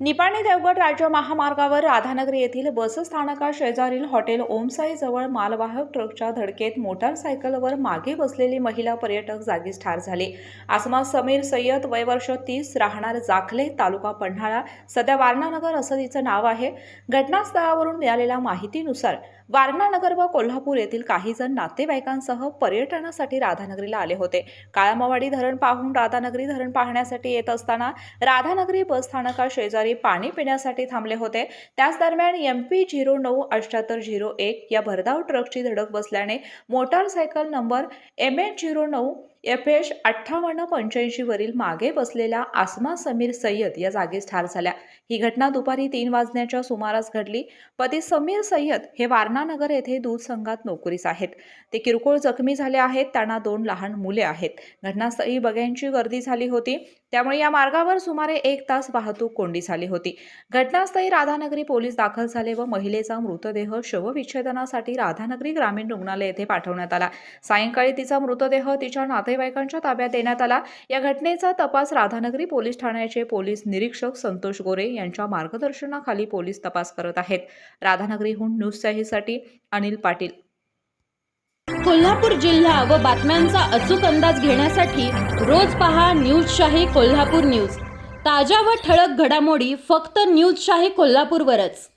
निपाणी देवगड राज्य महामार्गावर राधानगरी येथील बसस्थानका शेजारील हॉटेल ओमसाईजवळ मालवाहक ट्रकच्या धडकेत मोटारसायकलवर मागे बसलेली महिला पर्यटक जागीच ठार झाली. आसमा समीर सय्यद वय वर्ष तीस राहणार जाखले तालुका पन्हाळा सध्या वारणानगर असं तिचं नाव आहे. घटनास्थळावरून मिळालेल्या माहितीनुसार वारणानगर व कोल्हापूर येथील काही जण नातेवाईकांसह पर्यटनासाठी राधानगरीला आले होते. काळामावाडी धरण पाहून राधानगरी धरण पाहण्यासाठी येत असताना राधानगरी बसस्थानका शेजारी पाणी पिण्यासाठी थांबले होते. त्याच दरम्यान एम पी झिरो नऊ अठ्याहत्तर झिरो एक या भरधाव ट्रकची धडक बसल्याने motorcycle number M H zero नऊ एफ एच अठ्ठावन्न पंच्याऐंशीवरील मागे बसलेल्या आसमा समीर सय्यद या जागीच ठार झाल्या. ही घटना दुपारी तीन वाजण्याच्या सुमारास घडली. पती समीर सय्यद हे वारणानगर येथे दूध संघात नोकरीस आहेत. ते किरकोळ जखमी झाले आहेत. त्यांना दोन लहान मुले आहेत. घटनास्थळी बघ्यांची गर्दी झाली होती. त्यामुळे या मार्गावर सुमारे एक तास वाहतूक कोंडी झाली होती. घटनास्थळी राधानगरी पोलीस दाखल झाले व महिलेचा मृतदेह शवविच्छेदनासाठी राधानगरी ग्रामीण रुग्णालय येथे पाठवण्यात आला. सायंकाळी तिचा मृतदेह तिच्या नाते नातेवाईकांच्या ताब्यात देण्यात आला. या घटनेचा तपास राधानगरी पोलीस ठाण्याचे पोलीस निरीक्षक संतोष गोरे यांच्या मार्गदर्शनाखाली पोलीस तपास करत आहेत. राधानगरीहून न्यूजसाठी अनिल पाटील. कोल्हापूर जिल्हा व बातम्यांचा अचूक अंदाज घेण्यासाठी रोज पहा न्यूज शाही कोल्हापूर न्यूज. ताज्या व ठळक घडामोडी फक्त न्यूज शाही कोल्हापूरवरच.